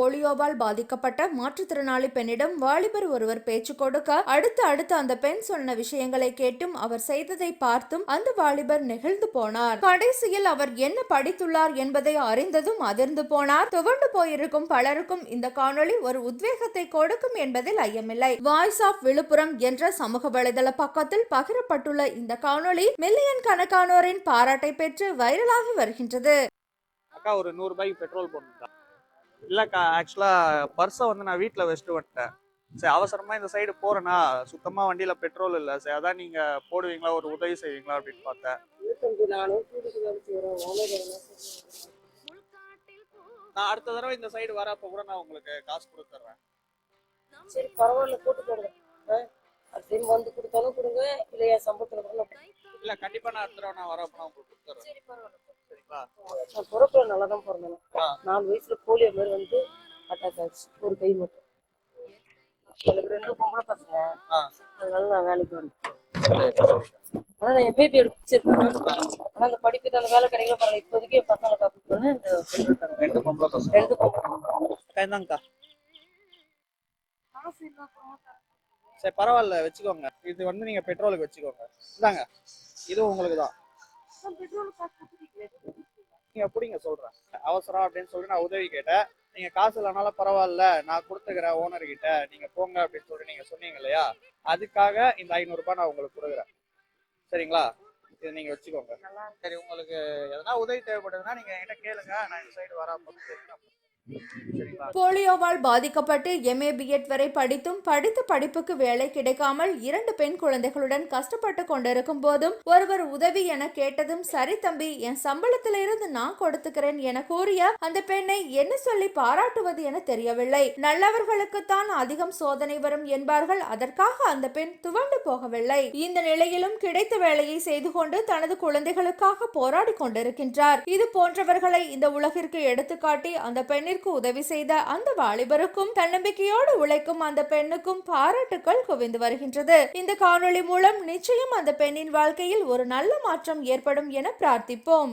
போலியோவால் பாதிக்கப்பட்ட மாற்றுத்திறனாளி பெண்ணிடம் வாலிபர் ஒருவர் பேச்சு கொடுக்க அடுத்து அடுத்து அந்த பெண் சொன்ன விஷயங்களை கேட்டும் அவர் செய்ததை பார்த்தும் அந்த வாலிபர் நெகிழ்ந்து போனார். கடைசியில் அவர் என்ன படித்துள்ளார் என்பதை அறிந்ததும் அதிர்ந்து போனார். துவண்டு போயிருக்கும் பலருக்கும் இந்த காணொளி ஒரு உத்வேகத்தை கொடுக்கும் என்பதில் ஐயமில்லை. வாய்ஸ் ஆஃப் விழுப்புரம் என்ற சமூக வலைதள பக்கத்தில் பகிரப்பட்டுள்ள இந்த காணொளி மில்லியன் கணக்கானோரின் பாராட்டை பெற்று வைரலாகி வருகின்றது. அக்கா ஒரு நூறு ரூபாய்க்கு பெட்ரோல் போடணுக்கா இல்லைக்கா ஆக்சுவலாக பர்ஸை வந்து நான் வீட்டில் வச்சுட்டு வந்துட்டேன். சரி அவசரமாக இந்த சைடு போகிறேன்னா சுத்தமாக வண்டியில் பெட்ரோல் இல்லை. சரி அதான் நீங்கள் போடுவீங்களா? ஒரு உதவி செய்வீங்களா? அப்படின்னு பார்த்தேன். நான் அடுத்த தடவை இந்த சைடு வரப்போ கூட நான் உங்களுக்கு காசு கொடுத்துட்றேன் சரி பரவாயில்ல போட்டு போடுறேன் அடுத்த வந்து கொடுத்தாலும் கொடுங்க இல்லை சம்பளத்தில் கூட இல்லை கண்டிப்பாக நான் அடுத்த நான் வரப்போ நான் உங்களுக்கு பரவாயில்ல சரிங்களா? நான் பிறப்புல நல்லா தான் பிறந்தேன். நாலு வயசுல போலியோ மாதிரி வந்து அட்டாக் ஆச்சு. ஒரு கை மட்டும். எனக்கு ரெண்டு பொம்பளை பசங்க. அதனால நான் வேலைக்கு வந்தேன் ஆனா நான் என் பேபி எடுத்துருக்கேன் ஆனா அந்த படிப்புக்கு அந்த வேலை கிடைக்கல பரவாயில்ல. இப்போதைக்கு என் பசங்களை காப்பிட்டு. ரெண்டு பொம்பளை பசங்க. ரெண்டு பொம்பளை இல்லாம சரி பரவாயில்ல வச்சுக்கோங்க. இது வந்து நீங்கள் பெட்ரோலுக்கு வச்சுக்கோங்க. இந்தாங்க. இது உங்களுக்கு தான் பெட்ரோல் காசு கொடுத்துட்டீங்களே. நீங்க பிடிங்க சொல்றேன். அவசரம் அப்படின்னு சொல்லி நான் உதவி கேட்டேன். நீங்க காசு இல்லைனாலும் பரவாயில்ல நான் கொடுத்துக்கிறேன் ஓனர் கிட்ட. நீங்க போங்க அப்படின்னு சொல்லி நீங்க சொன்னீங்க இல்லையா? அதுக்காக இந்த ஐநூறு ரூபாய் நான் உங்களுக்கு கொடுக்குறேன். சரிங்களா? இது நீங்க வச்சுக்கோங்க. சரி உங்களுக்கு எதனா உதவி தேவைப்படுதுன்னா நீங்க என்கிட்ட கேளுங்க. நான் இந்த சைடு சரிங்களா போலியோவால் பாதிக்கப்பட்டு எம்ஏ பிஎட் வரை படித்தும் படித்த படிப்புக்கு வேலை கிடைக்காமல் இரண்டு பெண் குழந்தைகளுடன் கஷ்டப்பட்டு கொண்டிருக்கும் போதும் ஒருவர் உதவி என கேட்டதும் சரி தம்பி என் சம்பளத்திலிருந்து நான் கொடுத்துக்கிறேன் என கூறிய அந்த பெண்ணை என்ன சொல்லி பாராட்டுவது என தெரியவில்லை. நல்லவர்களுக்குத்தான் அதிகம் சோதனை வரும் என்பார்கள். அதற்காக அந்த பெண் துவண்டு போகவில்லை. இந்த நிலையிலும் கிடைத்த வேலையை செய்து கொண்டு தனது குழந்தைகளுக்காக போராடி கொண்டிருக்கின்றார். இது போன்றவர்களை இந்த உலகிற்கு எடுத்துக்காட்டி அந்த பெண்ணிற்கு உதவி செய்த அந்த வாலிபருக்கும் தன்னம்பிக்கையோடு உழைக்கும் அந்த பெண்ணுக்கும் பாராட்டுக்கள் குவிந்து வருகின்றது. இந்த காணொளி மூலம் நிச்சயம் அந்த பெண்ணின் வாழ்க்கையில் ஒரு நல்ல மாற்றம் ஏற்படும் என பிரார்த்திப்போம்.